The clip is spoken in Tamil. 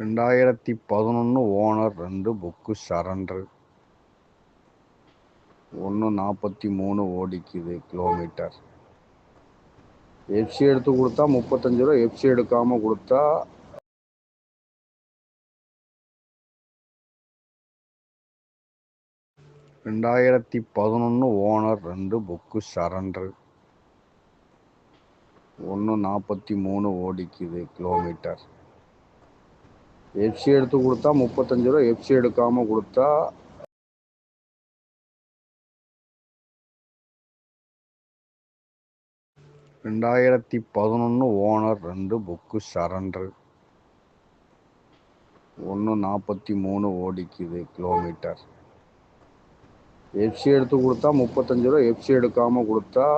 ரெண்டாயிரத்தி பதினொன்று ஓனர் ரெண்டு புக்கு சரண்டர். ஒன்று நாற்பத்தி மூணு ஓடிக்குது கிலோமீட்டர் எஃப்சி எடுத்து கொடுத்தா முப்பத்தஞ்சு ரூபா எஃப்சி எடுக்காமல் கொடுத்தா ரெண்டாயிரத்தி பதினொன்று ஓனர் ரெண்டு புக்கு சரண்டர். ஒன்று நாற்பத்தி மூணு ஓடிக்குது கிலோமீட்டர் எஃப்சி எடுத்து கொடுத்தா முப்பத்தஞ்சு ரூபா எஃப்சி எடுக்காமல் கொடுத்தா ரெண்டாயிரத்தி பதினொன்று ஓனர் ரெண்டு புக்கு சரண்டர் ஒன்று நாற்பத்தி மூணு ஓடிக்குது கிலோமீட்டர் எஃப்சி எடுத்து கொடுத்தா முப்பத்தஞ்சு ரூபா எஃப்சி எடுக்காமல் கொடுத்தா